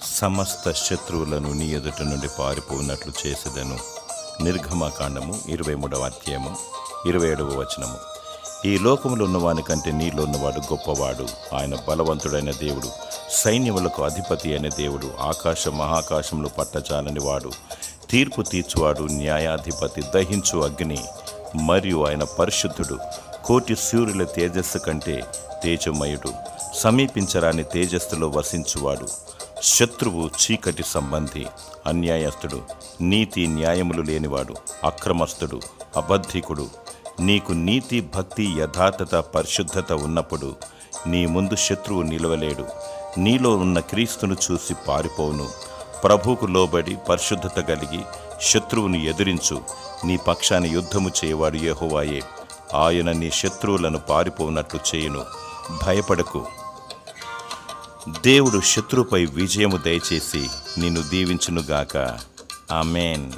సమస్త శత్రువులను నీ ఎదుట నుండి పారిపోయినట్లు చేసేదను. నిర్గమకాండము ఇరవై మూడవ అధ్యాయము ఇరవై ఏడవ వచనము. ఈ లోకములో ఉన్నవాని కంటే నీలో ఉన్నవాడు గొప్పవాడు. ఆయన బలవంతుడైన దేవుడు సైన్యములకు అధిపతి అయిన దేవుడు ఆకాశ మహాకాశములు పట్టచాలని వాడు. తీర్పు తీర్చువాడు న్యాయాధిపతి దహించు అగ్ని. మరియు ఆయన పరిశుద్ధుడు కోటి సూర్యుల తేజస్సు కంటే తేజమయుడు. సమీపించరాని తేజస్సులో వసించువాడు. శత్రువు చీకటి సంబంధి అన్యాయస్తుడు నీతి న్యాయములు లేనివాడు అక్రమస్తుడు అబద్ధికుడు. నీకు నీతి భక్తి యథార్థత పరిశుద్ధత ఉన్నప్పుడు నీ ముందు శత్రువు నిలవలేడు. నీలో ఉన్న క్రీస్తును చూసి పారిపోవును. ప్రభువుకు లోబడి పరిశుద్ధత కలిగి శత్రువును ఎదిరించు. నీ పక్షాన్ని యుద్ధము చేయవాడు యహోవాయే. ఆయన నీ శత్రువులను పారిపోనట్లు చేయును. భయపడకు. దేవుడు శత్రుపై విజయము దయచేసి నిన్ను దీవించునుగాక. ఆమెన్.